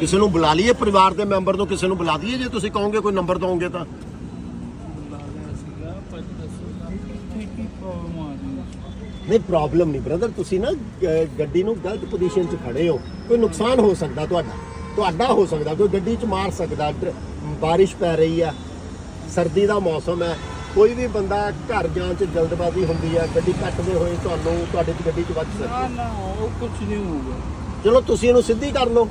ਕਿਸੇ ਨੂੰ ਬੁਲਾ ਲਈਏ ਪਰਿਵਾਰ ਦੇ ਮੈਂਬਰ ਨੂੰ ਕਿਸੇ ਨੂੰ ਬੁਲਾ ਦਈਏ ਜੇ ਤੁਸੀਂ ਕਹੋਗੇ, ਕੋਈ ਨੰਬਰ ਦੋਗੇ ਤਾਂ। ਨਹੀਂ ਪ੍ਰੋਬਲਮ ਨਹੀਂ ਬ੍ਰਦਰ ਤੁਸੀਂ ਨਾ ਗੱਡੀ ਨੂੰ ਗਲਤ ਪੋਜੀਸ਼ਨ 'ਚ ਖੜੇ ਹੋ। ਕੋਈ ਨੁਕਸਾਨ ਹੋ ਸਕਦਾ ਤੁਹਾਡਾ ਤੁਹਾਡਾ ਹੋ ਸਕਦਾ, ਕੋਈ ਗੱਡੀ 'ਚ ਮਾਰ ਸਕਦਾ ਬਾਰਿਸ਼ ਪੈ ਰਹੀ ਆ, ਸਰਦੀ ਦਾ ਮੌਸਮ ਹੈ, ਕੋਈ ਵੀ ਬੰਦਾ ਘਰ ਜਾਣ 'ਚ ਜਲਦਬਾਜ਼ੀ ਹੁੰਦੀ ਆ, ਗੱਡੀ ਕੱਟਦੇ ਹੋਏ ਤੁਹਾਨੂੰ, ਤੁਹਾਡੇ 'ਚ ਗੱਡੀ 'ਚ ਵੱਜ ਸਕਦੀ ਨਾ ਨਾ, ਉਹ ਕੁਝ ਨਹੀਂ ਹੋਊਗਾ। ਚਲੋ ਤੁਸੀਂ ਇਹਨੂੰ ਸਿੱਧੀ ਕਰ ਲਓ।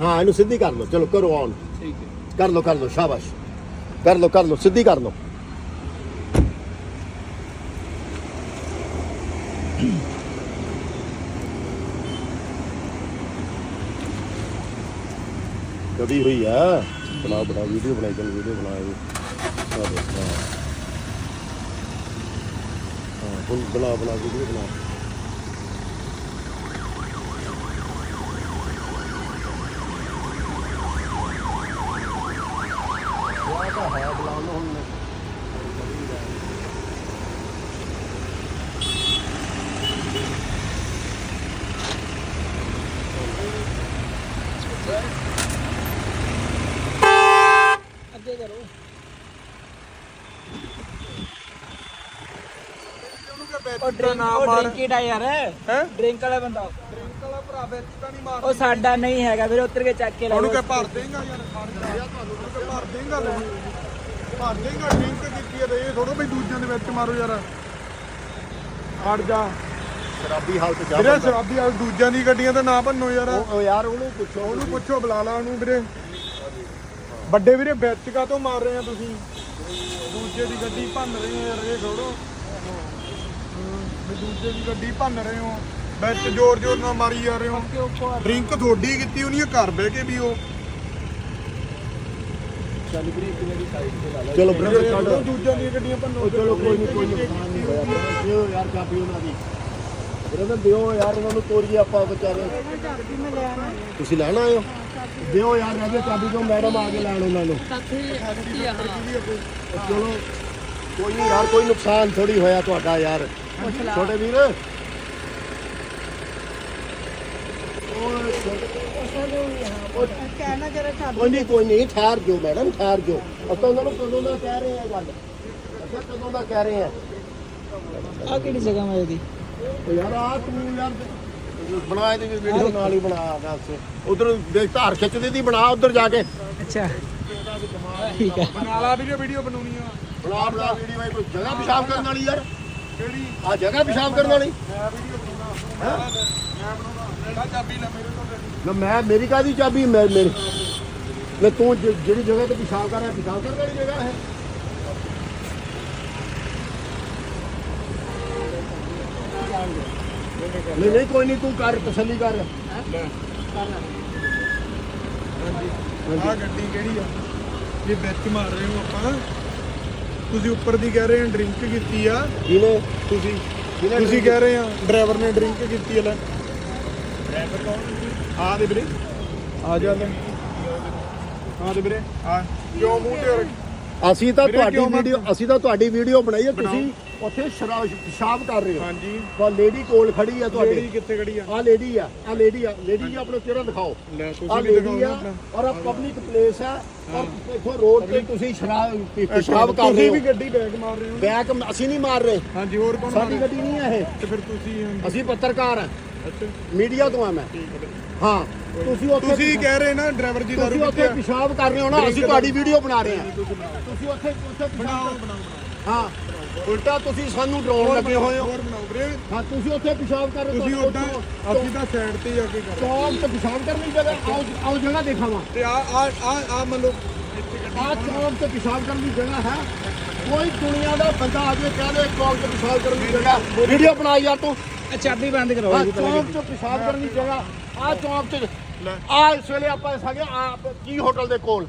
ਹਾਂ ਇਹਨੂੰ ਸਿੱਧੀ ਕਰ ਲਓ। ਚਲੋ ਕਰੋ ਔਨ ਠੀਕ ਹੈ। ਕਰ ਲਓ ਕਰ ਲਓ ਸ਼ਾਬਾਸ਼। ਕਰ ਲਓ ਕਰ ਲਓ ਸਿੱਧੀ ਕਰ ਲਓ। ਕਦੀ ਹੋਈ ਆ? ਬਣਾ ਬਣਾ ਵੀਡੀਓ ਬਣਾਈ ਚੱਲ ਵੀਡੀਓ ਬਣਾ ਇਹ। ਆ ਦੇਖ, ਹਾਂ ਬਣਾ ਬਣਾ ਵੀਡੀਓ ਬਣਾ। ਤਾਂ ਹੈ ਬੁਲਾਉਣ ਨੂੰ ਹੁਣ ਅੱਗੇ ਕਰੋ ਉਹ ਡਰਿੰਕ ਉਹ ਡਰਿੰਕ ਦਾ ਯਾਰ? ਹੈ? ਡਰਿੰਕ ਵਾਲਾ ਬੰਦਾ। ਭਰਾ ਵਿੱਚ ਤਾਂ ਨਹੀਂ ਮਾਰ ਉਹ ਸਾਡਾ ਨਹੀਂ ਹੈਗਾ ਵੀਰੇ ਉੱਤਰ ਕੇ ਚੱਕ ਕੇ ਲੈ ਉਹਨੂੰ ਭਰ ਦੇਂਗਾ ਯਾਰ ਤੁਹਾਨੂੰ ਕਿ ਭਰ ਦੇਂਗਾ ਲੈ। ਭਰ ਦੇਂਗਾ ਡਰਿੰਕ ਕੀਤੀ ਹੈ ਤੇ ਇਹ ਥੋੜਾ ਬਈ ਦੂਜਿਆਂ ਦੇ ਵਿੱਚ ਮਾਰੋ ਯਾਰ। ਖੜ ਜਾ। ਸ਼ਰਾਬੀ ਹਾਲਤ ਜਾ ਵੀਰੇ। ਸ਼ਰਾਬੀ ਆ ਦੂਜਿਆਂ ਦੀ ਗੱਡੀਆਂ ਤੇ ਨਾ ਭੰਨੋ ਯਾਰ। ਉਹ ਯਾਰ ਉਹਨੂੰ ਪੁੱਛੋ ਉਹਨੂੰ ਪੁੱਛੋ। ਬੁਲਾ ਲਾ ਉਹਨੂੰ ਵੀਰੇ। ਵੱਡੇ ਵੀਰੇ ਵਿੱਚ ਕਾ ਤੋਂ ਮਾਰ ਰਹੇ ਆ ਤੁਸੀਂ? ਦੂਜੇ ਦੀ ਗੱਡੀ ਭੰਨ ਰਹੇ ਹੋ ਯਾਰ ਇਹ ਥੋੜੋ ਵੀ ਦੂਜੇ ਦੀ ਗੱਡੀ ਭੰਨ ਰਹੇ ਹੋ। ਵਿੱਚ ਜ਼ੋਰ ਜ਼ੋਰ ਨਾਲ ਮਾਰੀ ਜਾ ਰਹੇ ਹੋ। ਡਰਿੰਕ ਥੋੜੀ ਕੀਤੀ ਉਹਨੇ ਘਰ ਬਹਿ ਕੇ ਵੀ ਉਹ। ਚਲੋ ਬ੍ਰਦਰ ਕੱਢ। ਦੂਜਿਆਂ ਦੀਆਂ ਗੱਡੀਆਂ ਭੰਨੋ ਚਲੋ ਕੋਈ ਨਹੀਂ ਕੋਈ ਨੁਕਸਾਨ ਨਹੀਂ ਹੋਇਆ ਦਿਓ ਯਾਰ ਚਾਬੀ ਉਹਨਾਂ ਦੀ। ਬ੍ਰਦਰ ਦਿਓ ਯਾਰ ਉਹਨਾਂ ਨੂੰ ਤੋਰੀਏ ਆਪਾਂ ਵਿਚਾਰੇ। ਤੁਸੀਂ ਲੈਣ ਆਏ ਹੋ? ਦਿਓ ਯਾਰ ਰਾਜੇ ਚਾਬੀ ਤੋਂ ਮੈਡਮ ਆ ਕੇ ਲੈਣ ਉਹਨਾਂ ਨੂੰ। ਚਲੋ ਕੋਈ ਨਹੀਂ ਯਾਰ ਕੋਈ ਨੁਕਸਾਨ ਥੋੜੀ ਹੋਇਆ ਤੁਹਾਡਾ ਯਾਰ। ਛੋਟੇ ਵੀਰ ਓਏ ਕਹਿਣਾ ਜਰਾ ਚਾਬੀ ਕੋਈ ਨਹੀਂ ਕੋਈ ਨਹੀਂ ਠਹਿਰ ਜੋ ਮੈਡਮ ਠਹਿਰ ਜੋ ਆਪਾਂ ਉਹਨਾਂ ਨੂੰ ਕਦੋਂ ਦਾ ਕਹਿ ਰਹੇ ਆ ਗੱਲ? ਅੱਛਾ ਕਦੋਂ ਦਾ ਕਹਿ ਰਹੇ ਆ ਆਹ ਕਿਹੜੀ ਜਗ੍ਹਾ ਮੈਂ ਇਹਦੀ? ਯਾਰ ਆ ਤੂੰ ਯਾਰ ਬਣਾਏ ਦੀ ਵੀਡੀਓ ਨਾਲ ਹੀ ਬਣਾ ਦੱਸ। ਉਧਰ ਦੇਖ ਧਾਰ ਖਿੱਚਦੇ ਦੀ ਬਣਾ ਉਧਰ ਜਾ ਕੇ। ਅੱਛਾ। ਠੀਕ ਹੈ। ਬਣਾ ਲਾ ਵੀਰੇ ਵੀਡੀਓ ਬਣਾਉਣੀ ਆ। ਬਣਾ ਬਣਾ ਵੀਡੀਓ ਭਾਈ ਕੋਈ ਜਗ੍ਹਾ ਪਿਸ਼ਾਬ ਕਰਨ ਵਾਲੀ ਯਾਰ? ਕਿਹੜੀ? ਆ ਜਗ੍ਹਾ ਪਿਸ਼ਾਬ ਕਰਨ ਵਾਲੀ? ਮੈਂ ਵੀਡੀਓ ਨਾ ਮੈਂ ਮੇਰੀ ਕਾਦੀ ਚਾਬੀ? ਮੈਂ ਮੇਰੀ ਲੈ ਤੂੰ ਜਿ- ਜਿਹੜੀ ਜਗ੍ਹਾ ਤੇ ਪਿਸ਼ਾਬ ਕਰ ਰਿਹਾ ਪਿਸ਼ਾਬ ਕਰਨ ਵਾਲੀ ਜਗ੍ਹਾ ਹੈ ਨਹੀਂ ਨਹੀਂ ਕੋਈ ਨਹੀਂ ਤੂੰ ਕਰ ਤਸੱਲੀ ਕਰ। ਆ ਗੱਡੀ ਕਿਹੜੀ ਆ? ਇਹ ਵਿੱਚ ਮਾਰ ਰਹੇ ਹੋ ਆਪਾਂ ਤੁਸੀਂ ਉੱਪਰ ਦੀ ਕਹਿ ਰਹੇ ਆ ਡਰਿੰਕ ਕੀਤੀ ਆ। ਜਿਹਨੇ ਤੁਸੀਂ ਤੁਸੀਂ ਕਹਿ ਰਹੇ ਆ ਡਰਾਈਵਰ ਨੇ ਡਰਿੰਕ ਕੀਤੀ ਆ ਲੈ। ਡਰਾਈਵਰ ਕੌਣ ਆ ਦੇ ਵੀਰੇ। ਆ ਜਾ ਲੈ। ਆ ਦੇ ਵੀਰੇ ਆ। ਕਿਉਂ ਮੂੰਹ ਤੇ ਰੱਖ- ਅਸੀਂ ਤਾਂ ਵੀਰੇ, ਤੁਹਾਡੀ ਕਿਉਂ ਵੀਡੀਓ ਅਸੀਂ ਤਾਂ ਤੁਹਾਡੀ ਵੀਡੀਓ ਬਣਾਈ ਹੈ ਤੁਸੀਂ ਉੱਥੇ ਸ਼ਰਾਬ ਪਿਸ਼ਾਬ ਕਰ ਰਹੇ ਹੋ। ਹਾਂਜੀ। ਤਾਂ ਲੇਡੀ ਕੋਲ ਖੜੀ ਆ ਲੇਡੀ ਤੁਹਾਡੇ ਕਿੱਥੇ ਖੜੀ ਆ? ਆ ਲੇਡੀ ਆ ਆ ਲੇਡੀ ਆ। ਲੇਡੀ ਜੀ ਆਪਣਾ ਚਿਹਰਾ ਦਿਖਾਓ। ਲੈ ਆ ਤੁਸੀਂ ਵੀ ਲੇਡੀ ਦਿਖਾਓ ਆ ਆਪਣਾ। ਔਰ ਆ ਪਬਲਿਕ ਪਲੇਸ ਆ। ਔਰ ਦੇਖੋ ਰੋਡ ਤੇ ਤੁਸੀਂ ਸ਼ਰਾਬ ਪੀ- ਪਿਸ਼ਾਬ ਕਰ ਰਹੇ ਤੁਸੀਂ ਵੀ ਹੋ। ਗੱਡੀ ਬੈਕ ਮਾਰ ਰਹੇ ਹੋ ਬੈਕ ਅਸੀਂ ਨਹੀਂ ਮਾਰ ਰਹੇ। ਹਾਂਜੀ ਹੋਰ ਕੌਣ ਸਾਡੀ ਗੱਡੀ ਨਹੀਂ ਆ ਇਹ? ਤੇ ਫਿਰ ਤੁਸੀਂ ਅਸੀਂ ਪੱਤਰਕਾਰ ਆ। ਮੀਡੀਆ ਤੋਂ ਆ ਮੈਂ। ਠੀਕ ਹੈ ਹਾਂ ਤੁਸੀਂ ਉੱਥੇ ਤੁਸੀਂ ਕਹਿ ਰਹੇ ਨਾ ਡਰਾਈਵਰ ਜੀ ਤੁਸੀਂ ਦਾਰੂ ਉੱਥੇ ਆ ਪਿਸ਼ਾਬ ਕਰ ਰਹੇ ਹੋ ਨਾ ਅਸੀਂ ਤੁਹਾਡੀ ਵੀਡੀਓ ਬਣਾ ਰਹੇ ਹਾਂ। ਤੁਸੀਂ ਤੁਸੀਂ ਉੱਥੇ ਉੱਥੇ ਬਣਾਓ ਬਣਾਓ ਹਾਂ। ਉਲਟਾ ਤੁਸੀਂ ਸਾਨੂੰ ਡਰਾਉਣ ਲੱਗੇ ਹੋਏ ਹੋ। ਹੋਰ ਬਣਾਓ ਵੀਰੇ। ਹਾਂ ਤੁਸੀਂ ਉੱਥੇ ਪਿਸ਼ਾਬ ਕਰ ਰਹੇ ਹੋ ਤੁਸੀਂ ਉਦਾਂ ਉੱਥੋਂ- ਅਸੀਂ ਤਾਂ ਸਾਈਡ ਤੇ ਜਾ ਕੇ ਕਰ ਚੌਂਕ ਤੇ ਪਿਸ਼ਾਬ ਕਰਨ ਦੀ ਜਗ੍ਹਾ ਆਓ ਆਓ ਜਗ੍ਹਾ ਦਿਖਾਵਾਂ ਤੇ ਆ ਆ ਆ ਆ ਮੰਨ ਲਓ। ਆਹ ਚੌਂਕ ਤੇ ਪਿਸ਼ਾਬ ਕਰਨ ਦੀ ਜਗ੍ਹਾ ਹੈ। ਕੋਈ ਦੁਨੀਆ ਦਾ ਬੰਦਾ ਆ ਕੇ ਕਹਿ ਦੇ ਚੌਂਕ ਤੇ ਪਿਸ਼ਾਬ ਕਰਨ ਦੀ ਜਗ੍ਹਾ। ਵੀਡੀਓ ਬਣਾ ਯਾਰ ਤੂੰ। ਆ ਚਾਬੀ ਬੰਦ ਕਰਵਾਓ ਆਹ ਜੀ ਪਹਿਲਾਂ ਚੌਂਕ ਤੇ ਪਿਸ਼ਾਬ ਕਰਨ ਦੀ ਜਗ੍ਹਾ ਆਹ ਚੌਂਕ ਤੇ ਆ ਇਸ ਵੇਲੇ ਆਪਾਂ ਇਸ ਹੈਗੇ ਆ ਕੀ ਹੋਟਲ ਦੇ ਕੋਲ।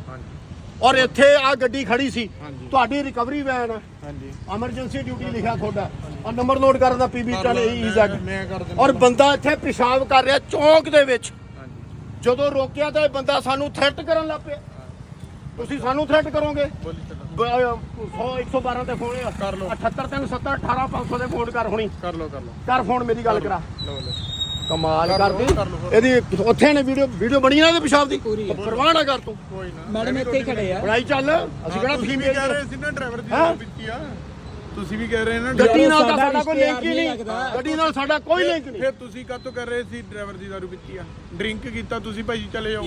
ਔਰ ਇੱਥੇ ਆ ਗੱਡੀ ਖੜੀ ਸੀ। ਤੁਹਾਡੀ ਰਿਕਵਰੀ ਵੈਨ ਹੈ ਹਾਂਜੀ। ਐਮਰਜੈਂਸੀ ਡਿਊਟੀ ਲਿਖਿਆ ਤੁਹਾਡਾ। ਔਰ ਨੰਬਰ ਨੋਟ ਕਰਨ ਦਾ ਪੀਬੀ ਚੱਲ ਈਜ਼ੈਡ ਕਰ ਔਰ ਬੰਦਾ ਇੱਥੇ ਪਿਸ਼ਾਬ ਕਰ ਰਿਹਾ ਚੌਂਕ ਦੇ ਵਿੱਚ। ਹਾਂਜੀ। ਜਦੋਂ ਰੋਕਿਆ ਤਾਂ ਇਹ ਬੰਦਾ ਸਾਨੂੰ ਥ੍ਰੈਟ ਕਰਨ ਲੱਗ ਪਿਆ। ਤੁਸੀਂ ਸਾਨੂੰ ਥ੍ਰੈਟ ਕਰੋਗੇ। ਬੋਲੀ ਚੱਲੋ 100 112 ਤੇ ਫੋਨ ਕਰ ਲਓ। 78 370 18500 ਦੇ ਫੋਨ ਕਰ ਹੁਣੀ। ਕਰ ਲਓ ਕਰ ਲਓ। ਕਰ ਫੋਨ ਮੇਰੀ ਗੱਲ ਕਰਾ ਲਓ। ਲਓ ਕਮਾਲ ਕਰ ਲਓ, ਕਰਦੀ। ਕਰ ਲਓ। ਇਹਦੀ ਉੱਥੇ ਨੇ ਵੀਡੀਓ ਵੀਡੀਓ ਬਣੀ ਨਾ ਇਹਦੇ ਪਿਸ਼ਾਬ ਦੀ? ਪਰਵਾਹ ਨਾ ਕਰ ਤੂੰ। ਕੋਈ ਨਾ। ਮੈਡਮ ਇੱਥੇ ਹੀ ਖੜੇ ਆ। ਬਣਾਈ ਚੱਲ। ਅਸੀਂ ਕਿਹੜਾ ਤੁਸੀਂ ਵੀ ਕਹਿ ਰਹੇ ਸੀ ਨਾ ਡਰਾਈਵਰ ਦੀ ਹੈਂ? ਵਿੱਚ ਹੀ ਆ। ਤੁਸੀਂ ਵੀ ਕਹਿ ਰਹੇ ਨਾ ਗੱਡੀ ਨਾਲ ਤਾਂ ਸਾਡਾ ਸਾਡਾ ਕੋਈ ਲਿੰਕ ਹੀ ਰਿਸ਼ਤੇਦਾਰ ਨਹੀਂ ਨਹੀਂ। ਲੱਗਦਾ। ਗੱਡੀ ਨਾਲ ਸਾਡਾ ਕੋਈ ਲਿੰਕ ਨਹੀਂ। ਫਿਰ ਤੁਸੀਂ ਕਾਹਤੋਂ ਕਹਿ ਰਹੇ ਸੀ ਡਰਾਈਵਰ ਦੀ ਦਾਰੂ ਪੀਤੀ ਆ? ਡਰਿੰਕ ਕੀਤਾ ਤੁਸੀਂ ਭਾਈ ਚਲੇ ਜਾਓ।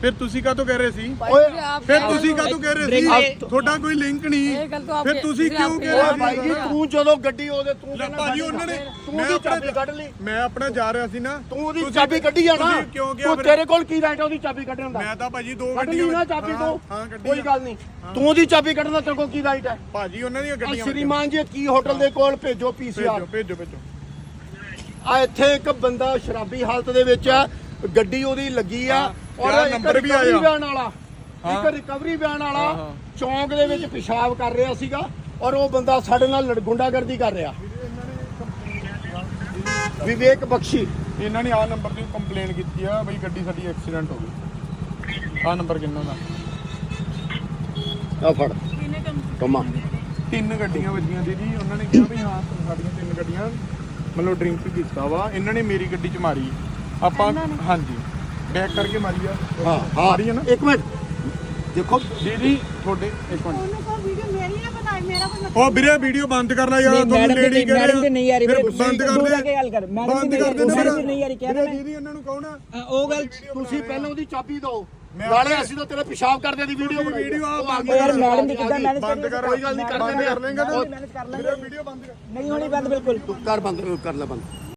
ਫਿਰ ਤੁਸੀਂ ਕਾਹਤੋਂ ਕਹਿ ਰਹੇ ਸੀ? ਓਏ ਫਿਰ ਤੁਸੀਂ ਕਾਹਤੋਂ ਕਹਿ ਰਹੇ ਸੀ? ਤੁਹਾਡਾ ਕੋਈ ਲਿੰਕ ਨਹੀਂ। ਤਾਂ ਫਿਰ ਤੁਸੀਂ ਕਿਉਂ ਕਹਿ ਰਹੇ ਭਾਈ ਜੀ ਸੀ ਤੂੰ ਜਦੋਂ ਗੱਡੀ ਉਹਦੇ ਤੂੰ ਭਾਜੀ ਉਹਨਾਂ ਨੇ ਤੂੰ ਆਪਣਾ ਚਾਬੀ ਕੱਢ ਲਈ। ਮੈਂ ਆਪਣਾ ਜਾ ਰਿਹਾ ਸੀ ਨਾ। ਤੂੰ ਉਹਦੀ ਚਾਬੀ ਕੱਢੀ ਆ ਨਾ। ਤੂੰ? ਤੇਰੇ ਕੋਲ ਕੀ ਰਾਈਟ ਆ ਉਹਦੀ ਚਾਬੀ ਕੱਢਣ ਦਾ। ਮੈਂ ਤਾਂ ਭਾਜੀ ਦੋ ਗੱਡੀਆਂ ਨਾ ਚਾਬੀ ਹਾਂ, ਤੂੰ। ਹਾਂ ਕੱਢੀ ਕੋਈ। ਗੱਲ ਨਹੀਂ। ਤੂੰ ਉਹਦੀ ਚਾਬੀ ਕੱਢਣ ਦਾ ਤੇਰੇ ਕੋਲ ਕੀ ਰਾਈਟ ਹੈ ਭਾਜੀ ਉਹਨਾਂ ਦੀਆਂ ਗੱਡੀਆਂ ਸ਼੍ਰੀਮਾਨ ਜੀ ਕੀ ਹੋਟਲ ਦੇ ਕੋਲ ਭੇਜੋ ਪੀਸੀਆਰ ਭੇਜੋ ਭੇਜੋ ਭੇਜੋ। ਆ ਇੱਥੇ ਇੱਕ ਬੰਦਾ ਸ਼ਰਾਬੀ ਹਾਲਤ ਦੇ ਵਿੱਚ ਆ। ਗੱਡੀ ਉਹਦੀ ਲੱਗੀ ਆ। ਔਰ ਇੱਕ ਨੰਬਰ ਵੀ recovery ਆਇਆ। ਵੈਨ ਵਾਲਾ ਇੱਕ ਰਿਕਵਰੀ ਵੈਨ ਵਾਲਾ ਚੌਂਕ ਦੇ ਵਿੱਚ ਪਿਸ਼ਾਬ ਕਰ ਰਿਹਾ ਸੀਗਾ ਔਰ ਉਹ ਬੰਦਾ ਸਾਡੇ ਨਾਲ ਲੜ- ਗੁੰਡਾਗਰਦੀ ਕਰ ਰਿਹਾ। ਵਿਵੇਕ ਬਖਸ਼ੀ। ਇਹਨਾਂ ਨੇ ਆ ਨੰਬਰ ਤੇ ਕੰਪਲੇਨ ਕੀਤੀ ਆ ਬਈ ਗੱਡੀ ਸਾਡੀ ਐਕਸੀਡੈਂਟ ਹੋ ਗਈ। ਆ ਨੰਬਰ ਕਿੰਨਾ ਦਾ? ਆ ਫੜ। ਕਮਾ ਤਿੰਨ ਗੱਡੀਆਂ ਵੱਜੀਆਂ ਦੀਦੀ ਉਹਨਾਂ ਨੇ ਕਿਹਾ ਵੀ ਹਾਂ ਸਾਡੀਆਂ ਤਿੰਨ ਗੱਡੀਆਂ ਮਤਲਬ ਡਰਿੰਕ ਕੀਤਾ ਵਾ। ਇਹਨਾਂ ਨੇ ਮੇਰੀ ਗੱਡੀ 'ਚ ਮਾਰੀ। ਆਪਾਂ ਹਾਂਜੀ। ਬੈਕ ਕਰਕੇ ਮਾਰੀ ਆ। ਹਾਂ ਆ ਰਹੀ ਹੈ ਨਾ। ਇੱਕ ਮਿੰਟ। ਦੇਖੋ। ਦੀਦੀ ਤੁਹਾਡੇ ਇੱਕ ਮਿੰਟ। ਉਹਨੂੰ ਕੋ ਵੀਡੀਓ ਮੇਰੀ ਨਾ ਬਣਾਈ ਮੇਰਾ ਕੋਈ ਉਹ ਵੀਰੇ ਵੀਡੀਓ ਬੰਦ ਕਰ ਲੈ ਯਾਰ ਤੁਹਾਨੂੰ ਲੇਡੀ ਕਹਿ ਮੈਡਮ ਦੀ ਨਹੀਂ ਆ ਰਹੀ ਫਿਰ ਬੰਦ ਕਰ ਦੇ ਆ ਕੇ ਗੱਲ ਕਰ, ਮੈਡਮ ਬੰਦ ਕਰ ਦੇ ਮੈਡਮ ਨਹੀਂ ਆ ਰਹੀ, ਕਹਿ ਰਿਹਾ ਮੈਂ। ਦੀਦੀ ਇਹਨਾਂ ਨੂੰ ਕਹੋ ਨਾ। ਆ, ਉਹ ਗੱਲ ਤੁਸੀਂ ਪਹਿਲਾਂ ਉਹਦੀ ਚਾਬੀ ਦਿਓ। ਨਾਲੇ ਅਸੀਂ ਤਾਂ ਤੇਰੇ ਪਿਸ਼ਾਬ ਕਰਦੇ ਦੀ ਵੀਡੀਓ ਤੁਸੀਂ ਵੀਡੀਓ ਆ ਬੰਦ ਉਹ ਯਾਰ ਮੈਡਮ ਦੀ ਕਿੱਦਾਂ ਮੈਨੇਜ ਬੰਦ ਕਰ ਕੋਈ ਗੱਲ ਨਹੀਂ ਕਰ ਆ। ਲੇਗਾ ਕਰ ਲਾਂਗੇ ਵੀਡੀਓ ਬੰਦ ਕਰ ਨਹੀਂ ਹੋਣੀ ਬੰਦ ਬਿਲਕੁਲ। ਕਰ ਬੰਦ ਕਰ ਲੈ ਬੰਦ।